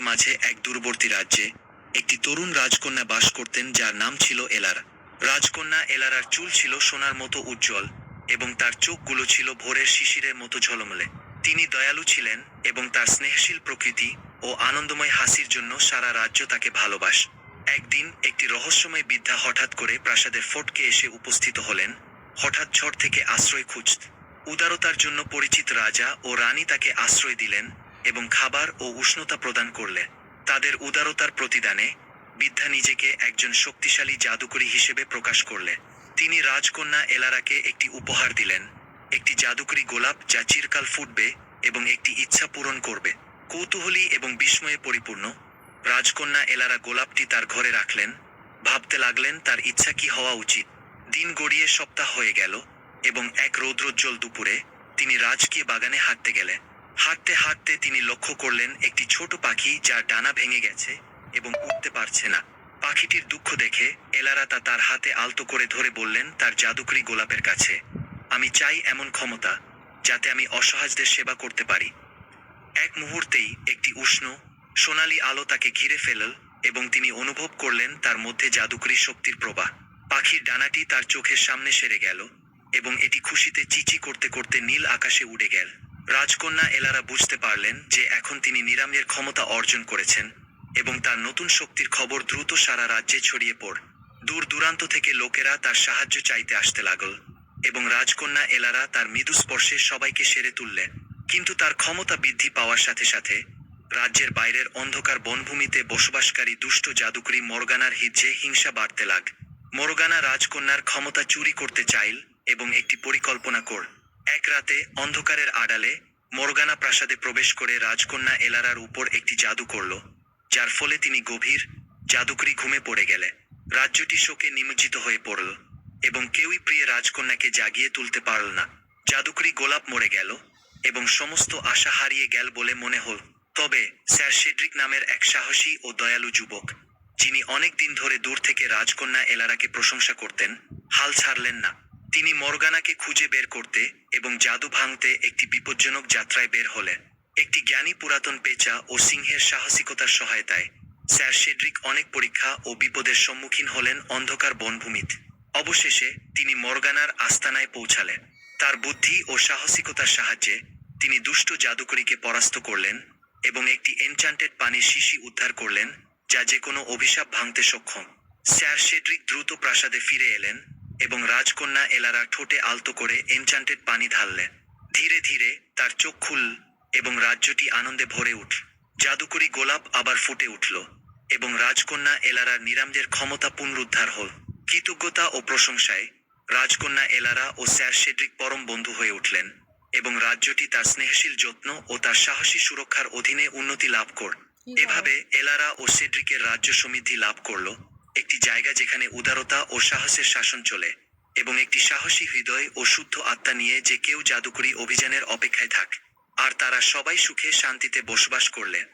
মাঝে এক দূরবর্তী রাজ্যে একটি তরুণ রাজকন্যা বাস করতেন, যার নাম ছিল এলারা। রাজকন্যা এলারার চুল ছিল সোনার মতো উজ্জ্বল এবং তার চোখগুলো ছিল ভোরের শিশিরের মতো ঝলমলে। তিনি দয়ালু ছিলেন এবং তার স্নেহশীল প্রকৃতি ও আনন্দময় হাসির জন্য সারা রাজ্য তাকে ভালোবাস। একদিন একটি রহস্যময় বিদ্যা হঠাৎ করে প্রাসাদের ফটকে এসে উপস্থিত হলেন। হঠাৎ ঝড় থেকে আশ্রয় খুঁজত। উদারতার জন্য পরিচিত রাজা ও রানী তাকে আশ্রয় দিলেন এবং খাবার ও উষ্ণতা প্রদান করলে তাদের উদারতার প্রতিদানে বিদ্যা নিজেকে একজন শক্তিশালী জাদুকরী হিসেবে প্রকাশ করলে। তিনি রাজকন্যা এলারাকে একটি উপহার দিলেন, একটি জাদুকরী গোলাপ যা চিরকাল ফুটবে এবং একটি ইচ্ছা পূরণ করবে। কৌতূহলী এবং বিস্ময়ে পরিপূর্ণ রাজকন্যা এলারা গোলাপটি তার ঘরে রাখলেন, ভাবতে লাগলেন তার ইচ্ছা কি হওয়া উচিত। দিন গড়িয়ে সপ্তাহ হয়ে গেল এবং এক রৌদ্রোজ্জ্বল দুপুরে তিনি রাজকীয় বাগানে হাঁটতে গেলেন। হাঁটতে হাঁটতে তিনি লক্ষ্য করলেন একটি ছোট পাখি যার ডানা ভেঙে গেছে এবং উঠতে পারছে না। পাখিটির দুঃখ দেখে এলারা তা তার হাতে আলতো করে ধরে বললেন, তার জাদুকরি গোলাপের কাছে। আমি চাই এমন ক্ষমতা যাতে আমি অসহায়দের সেবা করতে পারি। এক মুহূর্তেই একটি উষ্ণ, সোনালি আলো তাকে ঘিরে ফেলল এবং তিনি অনুভব করলেন তার মধ্যে জাদুকরী শক্তির প্রবাহ। পাখির ডানাটি তার চোখের সামনে সেরে গেল এবং এটি খুশিতে চিচি করতে করতে নীল আকাশে উড়ে গেল। রাজকন্যা এলারা বুঝতে পারলেন যে এখন তিনি নিরামের ক্ষমতা অর্জন করেছেন এবং তার নতুন শক্তির খবর দ্রুত সারা রাজ্যে ছড়িয়ে পড়। দূর দূরান্ত থেকে লোকেরা তার সাহায্য চাইতে আসতে লাগল এবং রাজকন্যা এলারা তার মৃদু স্পর্শে সবাইকে সেরে তুললেন কিন্তু তার ক্ষমতা বৃদ্ধি পাওয়ার সাথে সাথে রাজ্যের বাইরের অন্ধকার বনভূমিতে বসবাসকারী দুষ্ট জাদুকরী মরগানার হিজ্জে হিংসা বাড়তে লাগ। মরগানা রাজকন্যার ক্ষমতা চুরি করতে চাইল এবং একটি পরিকল্পনা কর। এক রাতে অন্ধকারের আড়ালে মর্গানা প্রাসাদে প্রবেশ করে রাজকন্যা এলারার উপর একটি জাদু করল, যার ফলে তিনি গভীর জাদুকরি ঘুমে পড়ে গেলে রাজ্যটি শোকে নিমজ্জিত হয়ে পড়ল এবং কেউই প্রিয় রাজকন্যাকে জাগিয়ে তুলতে পারল না। জাদুকরি গোলাপ মরে গেল এবং সমস্ত আশা হারিয়ে গেল বলে মনে হল। তবে স্যার শেড্রিক নামের এক সাহসী ও দয়ালু যুবক, যিনি অনেক দিন ধরে দূর থেকে রাজকন্যা এলারাকে প্রশংসা করতেন, হাল ছাড়লেন না। তিনি মর্গানাকে খুঁজে বের করতে এবং জাদু ভাঙতে একটি বিপজ্জনক যাত্রায় বের হলেন। একটি জ্ঞানী পুরাতন পেঁচা ও সিংহের সাহসিকতার সহায়তায় স্যার শেড্রিক অনেক পরীক্ষা ও বিপদের সম্মুখীন হলেন অন্ধকার বনভূমিত। অবশেষে তিনি মর্গানার আস্তানায় পৌঁছালেন। তার বুদ্ধি ও সাহসিকতার সাহায্যে তিনি দুষ্ট জাদুকরীকে পরাস্ত করলেন এবং একটি এনচান্টেড পানির শিশি উদ্ধার করলেন যা যে কোনো অভিশাপ ভাঙতে সক্ষম। স্যার শেড্রিক দ্রুত প্রাসাদে ফিরে এলেন এবং রাজকন্যা এলারা ঠোঁটে আলতো করে এনচান্টেড পানি ঢাললেন ধীরে ধীরে তার চোখ খুল এবং রাজ্যটি আনন্দে ভরে উঠল জাদুকরী গোলাপ আবার ফুটে উঠল এবং রাজকন্যা এলারার নিরামদের ক্ষমতা পুনরুদ্ধার হল। কৃতজ্ঞতা ও প্রশংসায় রাজকন্যা এলারা ও স্যার সেড্রিক পরম বন্ধু হয়ে উঠলেন এবং রাজ্যটি তার স্নেহশীল যত্ন ও তার সাহসী সুরক্ষার অধীনে উন্নতি লাভ কর। এভাবে এলারা ও সেড্রিকের রাজ্য সমৃদ্ধি লাভ করল। একটি জায়গা যেখানে উদারতা ও সাহসের শাসন চলে, এবং একটি সাহসী হৃদয় ও শুদ্ধ আত্মা নিয়ে যে কেউ জাদুকরী অভিযানের অপেক্ষায় থাক, আর তারা সবাই সুখে শান্তিতে বসবাস করলেন